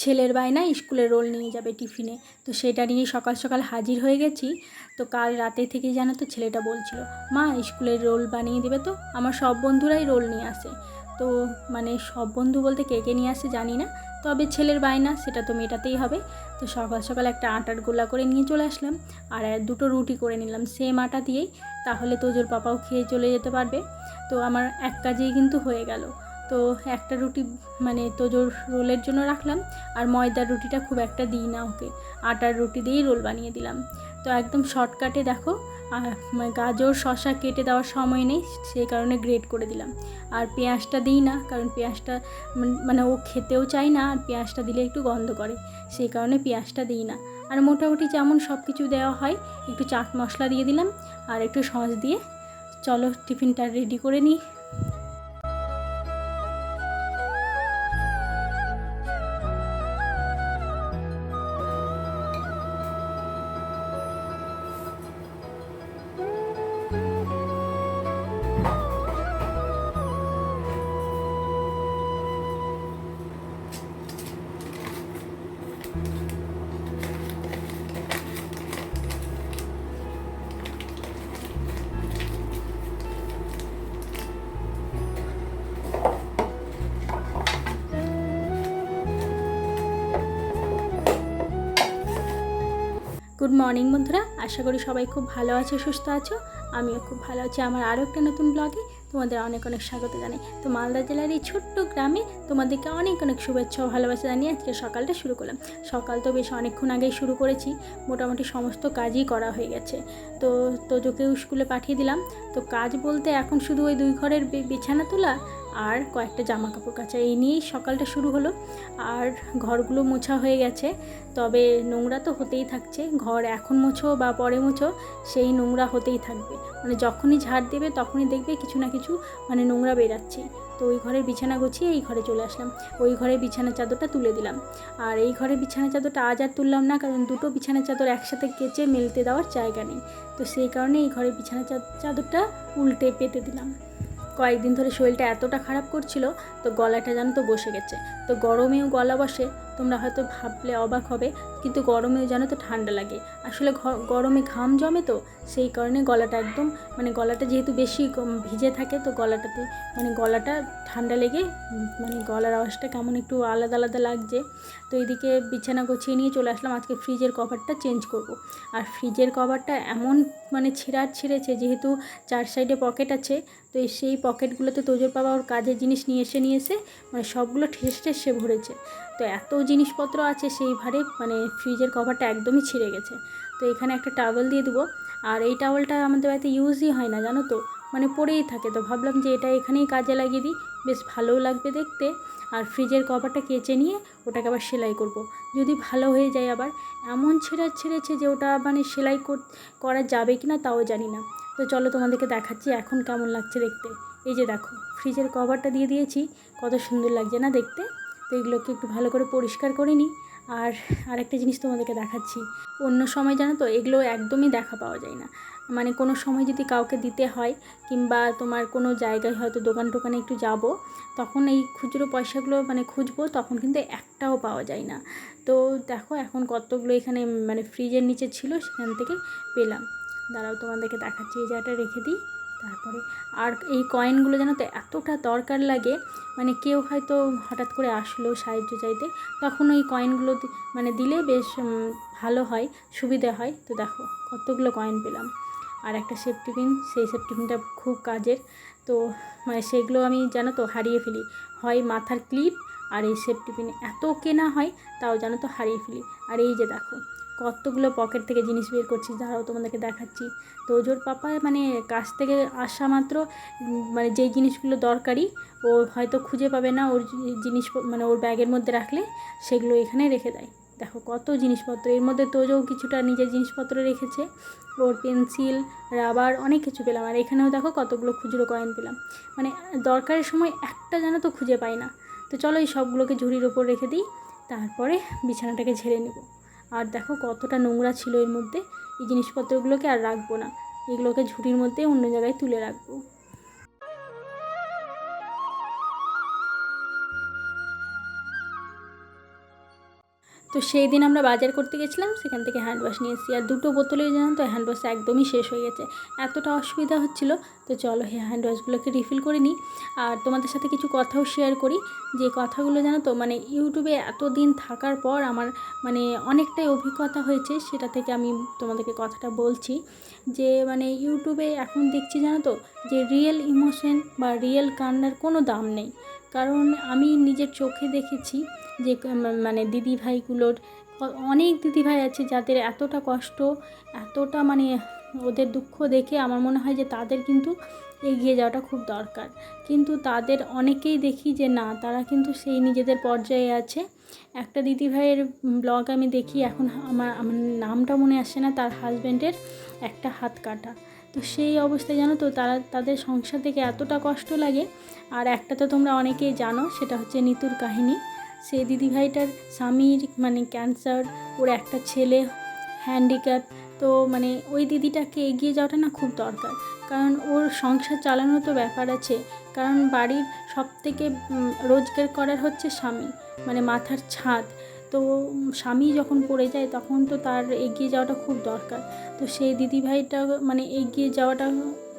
ছেলের বায়না স্কুলে রোল নিয়ে যাবে টিফিনে। তো সেটা নিয়ে সকাল সকাল হাজির হয়ে গেছি। তো কাল রাতে থেকে জানো তো ছেলেটা বলছিল, মা, স্কুলের রোল বানিয়ে দেবে তো? আমার সব বন্ধুরাই রোল নিয়ে আসে। তো মানে সব বন্ধু বলতে কে কে নিয়ে আসে জানি না। তবে ছেলের বায়না, সেটা তো মেটাতেই হবে। তো সকাল সকাল একটা আটার গোলা করে নিয়ে চলে আসলাম। আর দুটো রুটি করে নিলাম, সেম আটা দিয়েই। তাহলে তোজোর পাপাও খেয়ে চলে যেতে পারবে। তো আমার এক কাজেই কিন্তু হয়ে গেল। তো একটা রুটি মানে তোজোর রোলের জন্য রাখলাম, আর ময়দার রুটিটা খুব একটা দিই না ওকে। আটার রুটি দিয়েই রোল বানিয়ে দিলাম। তো একদম শর্টকাটে দেখো মানে গাজর শশা কেটে দেওয়ার সময় নেই, সেই কারণে গ্রেট করে দিলাম। আর পেঁয়াজটা দিই না, কারণ পেঁয়াজটা মানে ও খেতেও চায় না, আর পেঁয়াজটা দিলে একটু গন্ধ করে, সেই কারণে পেঁয়াজটা দিই না। আর মোটামুটি যেমন সব কিছু দেওয়া হয়, একটু চাট মশলা দিয়ে দিলাম, আর একটু সস দিয়ে, চলো টিফিনটা রেডি করে নিই। গুড মর্নিং বন্ধুরা। আশা করি সবাই খুব ভালো আছো, সুস্থ আছো। আমিও খুব ভালো আছি। আমার আরও একটা নতুন ব্লগে তোমাদের অনেক অনেক স্বাগত জানাই। তো মালদা জেলার এই ছোট্ট গ্রামে তোমাদেরকে অনেক অনেক শুভেচ্ছা ও ভালোবাসা জানিয়ে আজকে সকালটা শুরু করলাম। সকাল তো বেশ অনেকক্ষণ আগেই শুরু করেছি। মোটামুটি সমস্ত কাজই করা হয়ে গেছে। তো তোজোকেও স্কুলে পাঠিয়ে দিলাম। তো কাজ বলতে এখন শুধু ওই দুই ঘরের বিছানা তোলা আর কয়েকটা জামা কাপড় কাচা। এই নিয়েই সকালটা শুরু হলো। আর ঘরগুলো মোছা হয়ে গেছে। তবে নোংরা তো হতেই থাকছে। ঘর এখন মোছো বা পরে মোছো, সেই নোংরা হতেই থাকবে। মানে যখনই ঝাড় দেবে, তখনই দেখবে কিছু না কিছু মানে নোংরা বেরাচ্ছে। তো ওই ঘরের বিছানা গুছিয়ে এই ঘরে চলে আসলাম। ওই ঘরে বিছানা চাদরটা তুলে দিলাম। আর এই ঘরে বিছানা চাদরটা আজ আর তুললাম না, কারণ দুটো বিছানা চাদর একসাথে কেচে মেলতে দেওয়ার জায়গা নেই। তো সেই কারণে এই ঘরে বিছানা চাদরটা উল্টে পেতে দিলাম। কয়েকদিন ধরে শরীরটা এতটা খারাপ করছিল, তো গলাটা যেন তো বসে গেছে। তো গরমেও গলা বসে তোমরা হয়তো ভাবলে অবাক হবে, কিন্তু গরমেও যেন তো ঠান্ডা লাগে। আসলে গরমে ঘাম জমে তো, সেই কারণে গলাটা একদম মানে গলাটা যেহেতু বেশি ভিজে থাকে, তো গলাটাতে মানে গলাটা ঠান্ডা লেগে মানে গলার আওয়াজটা কেমন একটু আলাদা আলাদা লাগছে। তো এইদিকে বিছানা গুছিয়ে নিয়ে চলে আসলাম, আজকে ফ্রিজের কভারটা চেঞ্জ করব। আর ফ্রিজের কভারটা এমন মানে ছিঁড়ার ছিঁড়েছে, যেহেতু চার সাইডে পকেট আছে, তো সেই পকেটগুলোতে তোজোর বাবা ওর কাজের জিনিস নিয়ে এসে নিয়ে এসে মানে সবগুলো ঠেস ঠেসে ভরেছে। তো এত জিনিসপত্র আছে সেই ভারে মানে ফ্রিজের কভারটা একদমই ছিঁড়ে গেছে। তো এখানে একটা টাওয়েল দিয়ে দেবো। আর এই টাওয়েলটা আমাদের বাড়িতে ইউজই হয় না, জানো তো? মানে পড়েই থাকে। তো ভাবলাম যে এটা এখানেই কাজে লাগিয়ে দিই। বেশ ভালোও লাগবে দেখতে। আর ফ্রিজের কভারটা কেচে নিয়ে ওটাকে আবার সেলাই করব। যদি ভালো হয়ে যায় আবার। এমন ছেঁড়া ছেড়েছে যে ওটা মানে সেলাই করা যাবে কি না তাও জানি না। তো চলো তোমাদেরকে দেখাচ্ছি এখন কেমন লাগছে দেখতে। এই যে দেখো ফ্রিজের কভারটা দিয়ে দিয়েছি। কত সুন্দর লাগছে না দেখতে? তো এগুলোকে একটু ভালো করে পরিষ্কার করে নিই। আর আরেকটা জিনিস তোমাদেরকে দেখাচ্ছি। অন্য সময় জানো তো এগুলো একদমই দেখা পাওয়া যায় না। মানে কোনো সময় যদি কাউকে দিতে হয় কিংবা তোমার কোনো জায়গায় হয়তো দোকান টোকানে একটু যাব, তখন এই খুচরো পয়সাগুলো মানে খুঁজবো, তখন কিন্তু একটাও পাওয়া যায় না। তো দেখো এখন কতগুলো এখানে মানে ফ্রিজের নিচে ছিল, সেখান থেকে পেলাম। দাঁড়াও তোমাদেরকে দেখাচ্ছি, এই জায়গাটা রেখে দিই। তারপরে আর এই কয়েনগুলো যেন তো, এতটা দরকার লাগে মানে কেউ হয়তো হঠাৎ করে আসলো সাহায্য চাইতে, তখন ওই কয়েনগুলো মানে দিলে বেশ ভালো হয়, সুবিধে হয়। তো দেখো, কতগুলো কয়েন পেলাম। আর একটা সেফটি পিন সেই সেফটি পিনটা খুব কাজের। তো মানে সেগুলো আমি জানো তো হারিয়ে ফেলি। হয় মাথার ক্লিপ, আর এই সেফটি পিন এত কেনা হয়, তাও জানো তো হারিয়ে ফেলি। আর এই যে দেখো কতগুলো পকেট থেকে জিনিস বের করছি যারাও তোমাদেরকে দেখাচ্ছি। তো জোর পাপা মানে কাছ থেকে আসা মাত্র মানে যেই জিনিসগুলো দরকারি, ও হয়তো খুঁজে পাবে না ওর জিনিস মানে ওর ব্যাগের মধ্যে রাখলে সেগুলো এখানে রেখে দেয়। দেখো কত জিনিসপত্র, এর মধ্যে তোজও কিছুটা নিজের জিনিসপত্র রেখেছে, ওর পেন্সিল রাবার অনেক কিছু পেলাম। আর এখানেও দেখো কতগুলো খুচরো কয়েন পেলাম। মানে দরকারের সময় একটা যেন তো খুঁজে পাই না। তো চলো এই সবগুলোকে ঝুড়ির ওপর রেখে দিই, তারপরে বিছানাটাকে ঝেড়ে নেব। আর দেখো কতটা নোংরা ছিল এর মধ্যে। এই জিনিসপত্রগুলোকে আর রাখব না। এগুলোকে ঝুড়ির মধ্যে অন্য জায়গায় তুলে রাখব। তো সেই দিন আমরা বাজার করতে গেছিলাম, সেখান থেকে হ্যান্ড ওয়াশ নিয়ে এসেছি। আর দুটো বোতলে জানো তো হ্যান্ড ওয়াশ একদমই শেষ হয়ে গেছে। এতটা অসুবিধা হচ্ছিল, তো চলো হ্যান্ড ওয়াশগুলোকে রিফিল করে নিই। আর তোমাদের সাথে কিছু কথাও শেয়ার করি, যে কথাগুলো জানো তো মানে ইউটিউবে এতদিন থাকার পর আমার মানে অনেকটাই অভিজ্ঞতা হয়েছে, সেটা থেকে আমি তোমাদেরকে কথাটা বলছি। যে মানে ইউটিউবে এখন দেখছি জানো তো, যে রিয়েল ইমোশন বা রিয়েল কান্নার কোনো দাম নেই। কারণ আমি নিজের চোখে দেখেছি যে মানে দিদি ভাইগুলোর অনেক দিদি ভাই আছে যাদের এতটা কষ্ট, এতটা মানে ওদের দুঃখ দেখে আমার মনে হয় যে তাদের কিন্তু এগিয়ে যাওয়াটা খুব দরকার। কিন্তু তাদের অনেকেই দেখি যে না, তারা কিন্তু সেই নিজেদের পর্যায়ে আছে। একটা দিদি ভাইয়ের ব্লগ আমি দেখি, এখন আমার আমার নামটা মনে আসছে না, তার হাজব্যান্ডের একটা হাত কাটা। তো সেই অবস্থায় জানো তো, তারা, তাদের সংসার থেকে এতটা কষ্ট লাগে। আর একটা তো তোমরা অনেকেই জানো, সেটা হচ্ছে নিতুর কাহিনী। সেই দিদিভাইটার স্বামীর মানে ক্যান্সার ওর একটা ছেলে হ্যান্ডিক্যাপ তো মানে ওই দিদিটাকে এগিয়ে যাওয়াটা না খুব দরকার। কারণ ওর সংসার চালানোর তো ব্যাপার আছে। কারণ বাড়ির সব থেকে রোজগার করার হচ্ছে স্বামী মানে মাথার ছাদ। তো স্বামী যখন পড়ে যায় তখন তো তার এগিয়ে যাওয়াটা খুব দরকার। তো সেই দিদিভাইটা মানে এগিয়ে যাওয়াটা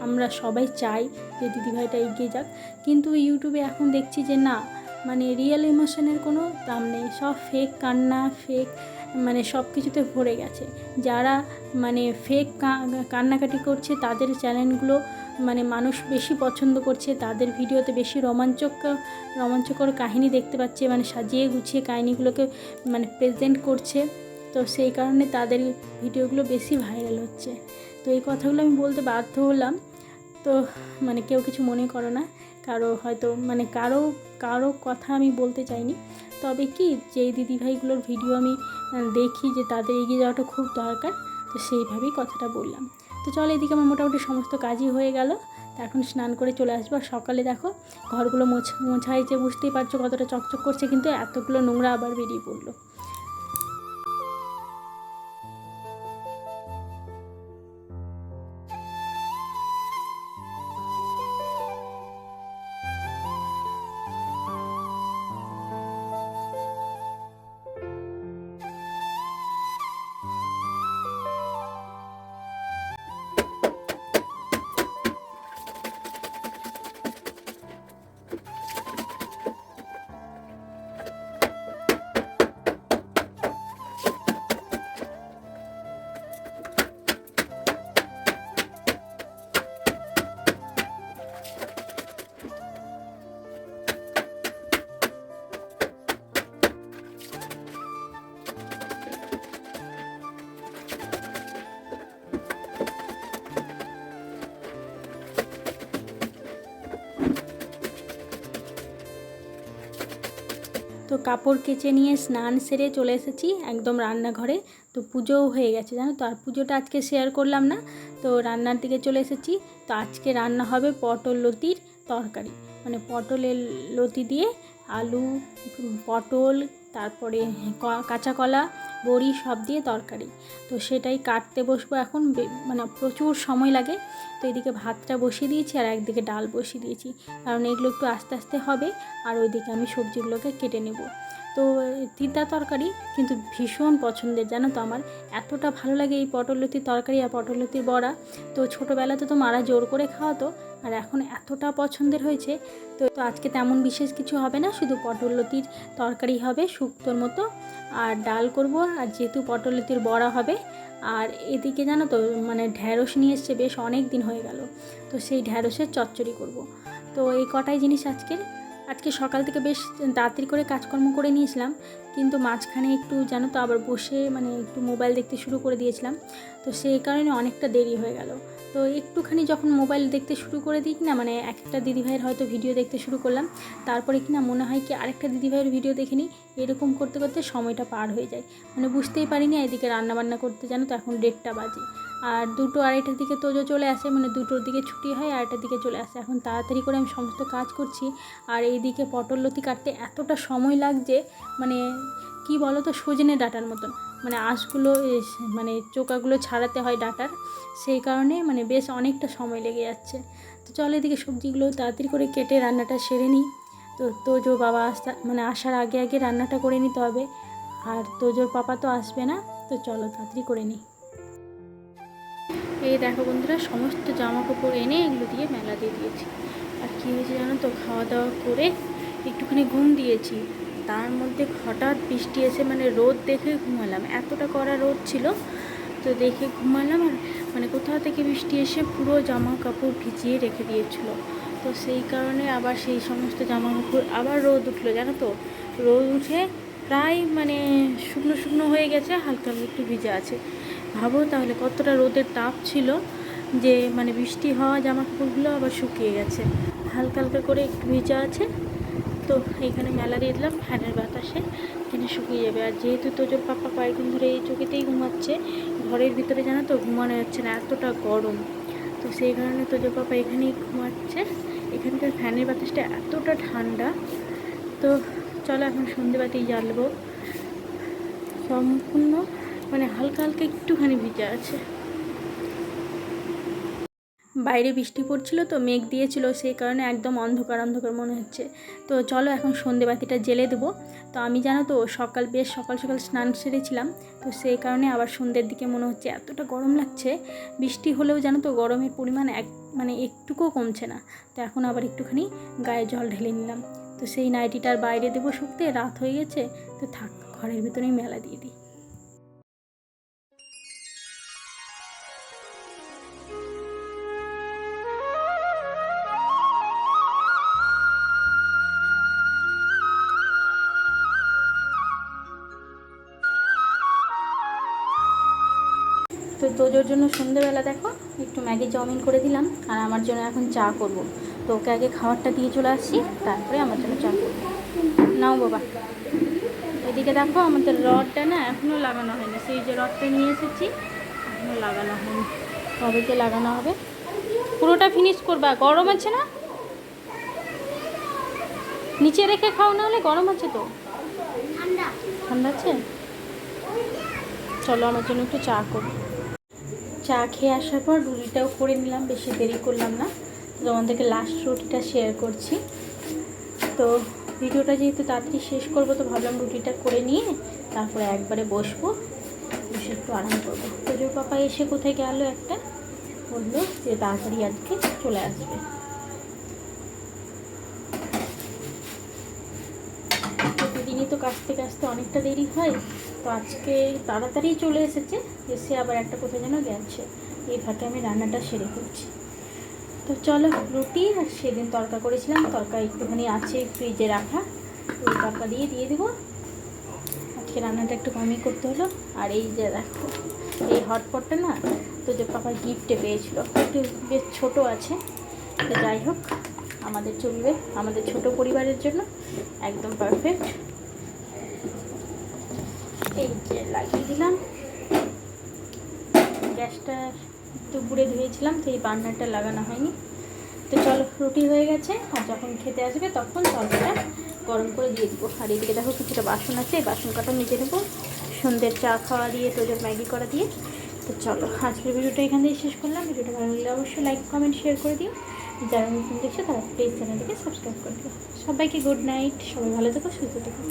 আমরা সবাই চাই যে দিদিভাইটা এগিয়ে যাক। কিন্তু ইউটিউবে এখন দেখছি যে না মানে রিয়েল ইমোশনের কোনো দাম নেই। সব ফেক কান্না ফেক মানে সব কিছুতে ভরে গেছে। যারা মানে ফেক কান্নাকাটি করছে, তাদের চ্যানেলগুলো মানে মানুষ বেশি পছন্দ করছে। তাদের ভিডিওতে বেশি রোমাঞ্চক, রোমাঞ্চকর কাহিনী দেখতে পাচ্ছে। মানে সাজিয়ে গুছিয়ে কাহিনিগুলোকে মানে প্রেজেন্ট করছে। তো সেই কারণে তাদের ভিডিওগুলো বেশি ভাইরাল হচ্ছে। তো এই কথাগুলো আমি বলতে বাধ্য হলাম। তো মানে কেউ কিছু মনে করো না। কারও হয়তো মানে কারও কারও কথা আমি বলতে চাইনি। তবে কি যে দিদিভাইগুলোর ভিডিও আমি দেখি যে তাদের এগিয়ে যাওয়াটা খুব দরকার, তো সেইভাবেই কথাটা বললাম। তো চলো এদিকে আমার মোটামুটি সমস্ত কাজই হয়ে গেল। এখন স্নান করে চলে আসব। আর সকালে দেখো, ঘরগুলো মোছ মোছা হয়েছে বুঝতেই পারছ কতটা চকচক করছে, কিন্তু এতগুলো নোংরা আবার বেরিয়ে পড়ল। তো কাপড় কেচে নিয়ে স্নান সেরে চলে এসেছি একদম রান্নাঘরে। তো পুজোও হয়ে গেছে, জানো তো? আর পুজোটা আজকে শেয়ার করলাম না। তো রান্নার দিকে চলে এসেছি। তো আজকে রান্না হবে পটল লতির তরকারি। মানে পটলের লতি দিয়ে আলু পটল তারপরে কাঁচা কলা, বড়ি সব দিয়ে তরকারি। তো সেটাই কাটতে বসবো এখন মানে প্রচুর সময় লাগে। তো এদিকে ভাতটা বসিয়ে দিয়েছি আর একদিকে ডাল বসিয়ে দিয়েছি। কারণ এগুলো একটু আস্তে আস্তে হবে, আর ওইদিকে আমি সবজিগুলোকে কেটে নেব। তো তিতা তরকারি কিন্তু ভীষণ পছন্দের, জানো তো আমার। এতটা ভালো লাগে এই পটললতির তরকারি আর পটললতির বড়া। তো ছোটোবেলাতে তো মারা জোর করে খাওয়াতো, আর এখন এতটা পছন্দের হয়েছে। তো তো আজকে তেমন বিশেষ কিছু হবে না, শুধু পটললতির তরকারি হবে, শুক্তোর মতো। আর ডাল করব, আর যেহেতু পটললতির বড়া হবে, আর এদিকে জানো তো মানে ঢ্যাঁড়স নিয়ে এসছে, বেশ অনেক দিন হয়ে গেল। তো সেই ঢ্যাঁড়সের চচ্চড়ি করব। তো এই কটাই জিনিস আজকের। আজকে সকাল থেকে বেশ তাড়াতাড়ি করে কাজকর্ম করে নিয়েছিলাম, কিন্তু মাঝখানে একটু জানো তো আবার বসে মানে একটু মোবাইল দেখতে শুরু করে দিয়েছিলাম, তো সেই কারণে অনেকটা দেরি হয়ে গেল। তো একটুখানি যখন মোবাইল দেখতে শুরু করে দিই না মানে একটা দিদিভাইয়ের হয়তো ভিডিও দেখতে শুরু করলাম, তারপরে কিনা মনে হয় কি আরেকটা দিদিভাইয়ের ভিডিও দেখে নিই, এরকম করতে করতে সময়টা পার হয়ে যায়। মানে বুঝতেই পারিনি এদিকে রান্নাবান্না করতে জানো তো এখন দেড়টা বাজে। আর দুটো আড়াইটার দিকে তোজো চলে আসে মানে দুটোর দিকে ছুটি হয়, আড়াইটার দিকে চলে আসে। এখন তাড়াতাড়ি করে আমি সমস্ত কাজ করছি। আর এইদিকে পটল লতি কাটতে এতটা সময় লাগছে মানে কি বলো তো সজনে ডাটার মতন। মানে আঁশগুলো মানে চোকাগুলো ছাড়াতে হয় ডাটার। সেই কারণে মানে বেশ অনেকটা সময় লেগে যাচ্ছে। তো চলো এদিকে সবজিগুলো তাড়াতাড়ি করে কেটে রান্নাটা সেরে নিই। তো তোজো বাবা আসতে মানে আসার আগে আগে রান্নাটা করে নিতে হবে। আর তোজোর পাপা তো আসবে না, তো চলো তাড়াতাড়ি করে নিই। এই দেখো বন্ধুরা, সমস্ত জামা কাপড় এনে এগুলো দিয়ে মেলা দিয়ে দিয়েছি। আর কী হয়েছে জানো তো খাওয়া দাওয়া করে একটুখানি ঘুম দিয়েছি। তার মধ্যে হঠাৎ বৃষ্টি এসে মানে রোদ দেখে ঘুমালাম। এতটা কড়া রোদ ছিল, তো দেখে ঘুমালাম আর মানে কোথাও থেকে বৃষ্টি এসে পুরো জামা কাপড় ভিজিয়ে রেখে দিয়েছিল। তো সেই কারণে আবার সেই সমস্ত জামা কাপড় আবার রোদ উঠল, জানো তো? রোদ উঠে প্রায় মানে শুকনো শুকনো হয়ে গেছে, হালকা হালকা একটু ভিজে আছে। ভাবো তাহলে কতটা রোদের তাপ ছিল যে মানে বৃষ্টি হওয়া জামা কাপড়গুলো আবার শুকিয়ে গেছে। হালকা হালকা করে একটু ভিজা আছে। তো এখানে মেলা দিয়ে দিলাম, ফ্যানের বাতাসে এখানে শুকিয়ে যাবে। আর যেহেতু তোজোর পাপা কয়েকদিন ধরে এই চোখেতেই ঘুমাচ্ছে, ঘরের ভিতরে জানো তো ঘুমানো যাচ্ছে না, এতটা গরম। তো সেই কারণে তোজোর পাপা এখানেই ঘুমাচ্ছে। এখানকার ফ্যানের বাতাসটা এতটা ঠান্ডা। তো চলো এখন সন্ধেবাতি জ্বালবো। সম্পূর্ণ মানে হালকা হালকা একটুখানি ভিজা আছে। বাইরে বৃষ্টি পড়ছিল তো, মেঘ দিয়েছিল, সেই কারণে একদম অন্ধকার অন্ধকার মনে হচ্ছে। তো চলো এখন সন্ধেবাতিটা জেলে দেবো। তো আমি জানো তো, সকাল বেশ সকাল সকাল স্নান সেরেছিলাম। তো সেই কারণে আবার সন্ধ্যের দিকে মনে হচ্ছে এতটা গরম লাগছে। বৃষ্টি হলেও জানো তো, গরমের পরিমাণ এক মানে একটুকুও কমছে না। তো এখন আবার একটুখানি গায়ে জল ঢেলে নিলাম। তো সেই নাইটিটার বাইরে দেবো শুকতে, রাত হয়ে গেছে। তো থাক, ঘরের ভিতরেই মেলা দিয়ে দিই। তো তোজোর জন্য সন্ধেবেলা দেখো একটু ম্যাগি চাউমিন করে দিলাম আর আমার জন্য এখন চা করব। তো ওকে আগে খাবারটা দিয়ে চলে আসছি তারপরে আমার জন্য চা করব। নাও বাবা। এদিকে দেখো আমাদের রডটা না এখনও লাগানো হয়নি। সেই যে রডটা নিয়ে এসেছি এখনও লাগানো হয়নি। কবে যে লাগানো হবে? পুরোটা ফিনিশ করবা। গরম আছে না? নিচে রেখে খাও না হলে গরম আছে তো। ঠান্ডা আছে? চলো আমার জন্য একটু চা করব। চা খেয়ে আসার পর রুটিটাও করে নিলাম, বেশি দেরি করলাম না। তোমাদেরকে লাস্ট রুটিটা শেয়ার করছি। তো ভিডিওটা যেহেতু তাড়াতাড়ি শেষ করব, তো ভাবলাম রুটিটা করে নিয়ে তারপরে একবারে বসবো, বসে একটু আরাম করব। তো যে পাপা এসে কোথায় গেল একটা? বলল যে তাড়াতাড়ি আজকে চলে আসবে। প্রতিদিনই তো কাছতে কাছতে অনেকটা দেরি হয়। তো আজকে তাড়াতাড়ি চলে এসেছে, এসে আবার একটা কোথায় যেন গেছে। এই ফাঁকে আমি রান্নাটা সেরে করছি তো চলো, রুটি আর সেদিন তরকা করেছিলাম, তরকা একটুখানি আছে ফ্রিজে রাখা, ওই তরকা দিয়ে দিয়ে দেবো। আজকে রান্নাটা একটু কমই করতে হলো, আর এই যে দেখো, এই হটপটটা না, তো যে পাপা গিফটে পেয়েছিল, একটু বেশ ছোটো আছে। তো যাই হোক, আমাদের চলবে, আমাদের ছোট পরিবারের জন্য, একদম পারফেক্ট এই যে লাগিয়ে দিলাম। গ্যাসটা দুপুরে ধুয়েছিলাম তো এই বার্নারটা লাগানো হয়নি। তো চলো, রুটি হয়ে গেছে, আর যখন খেতে আসবে তখন তরকাটা গরম করে দিয়ে দেবো। আর এদিকে দেখো কিছুটা বাসন আছে বাসন কাটা মেজে নেব। সন্ধ্যের চা খাওয়া দিয়ে তোদের ম্যাগি করা দিয়ে। তো চলো, আজকের ভিডিওটা এখান থেকে শেষ করলাম। ভিডিওটা ভালো লাগলে অবশ্যই লাইক, কমেন্ট শেয়ার করে দিও। যারা নতুন দেখছ তারা প্লিজ চ্যানেলটিকে সাবস্ক্রাইব করে দিও। সবাইকে গুড নাইট সবাই ভালো থেকো, সুস্থ থেকো।